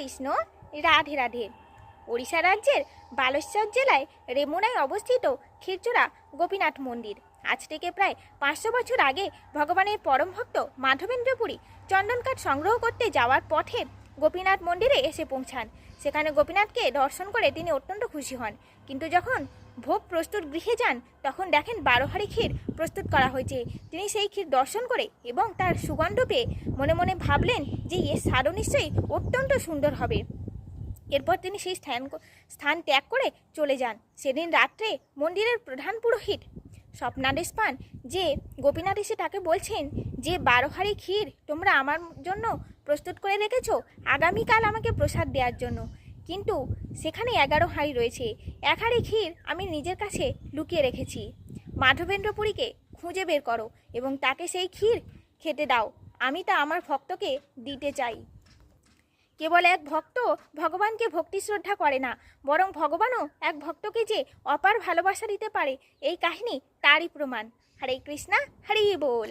কৃষ্ণ, রাধে রাধে। ওড়িশা রাজ্যের বালেশ্বর জেলায় রেমুনায় অবস্থিত ক্ষীরচোরা গোপীনাথ মন্দির। আজ থেকে প্রায় পাঁচশো বছর আগে ভগবানের পরম ভক্ত মাধবেন্দ্রপুরী চন্দনকাঠ সংগ্রহ করতে যাওয়ার পথে গোপীনাথ মন্দিরে এসে পৌঁছান। সেখানে গোপীনাথকে দর্শন করে তিনি অত্যন্ত খুশি হন। কিন্তু যখন ভোগ প্রস্তুত গৃহে যান, তখন দেখেন বারো হাঁড়ি ক্ষীর প্রস্তুত করা হয়েছে। তিনি সেই ক্ষীর দর্শন করে এবং তার সুগন্ধ পেয়ে মনে মনে ভাবলেন যে এর স্বাদও নিশ্চয়ই অত্যন্ত সুন্দর হবে। এরপর তিনি সেই স্থান স্থান ত্যাগ করে চলে যান। সেদিন রাত্রে মন্দিরের প্রধান পুরোহিত স্বপ্নাদেশ পান যে গোপীনাথ এসে তাকে বলছেন যে বারো হাঁড়ি ক্ষীর তোমরা আমার জন্য প্রস্তুত করে রেখেছো, আগামীকাল আমাকে প্রসাদ দেওয়ার জন্য। কিন্তু সেখানে এগারো হাঁড়ি রয়েছে। এক হাঁড়ি ক্ষীর আমি নিজের কাছে লুকিয়ে রেখেছি। মাধবেন্দ্রপুরীকে খুঁজে বের করো এবং তাকে সেই ক্ষীর খেতে দাও। আমি তা আমার ভক্তকে দিতে চাই। কেবল এক ভক্ত ভগবানকে ভক্তি শ্রদ্ধা করে না, বরং ভগবানও এক ভক্তকে যে অপার ভালোবাসা দিতে পারে, এই কাহিনী তারই প্রমাণ। হরে কৃষ্ণা, হরি বল।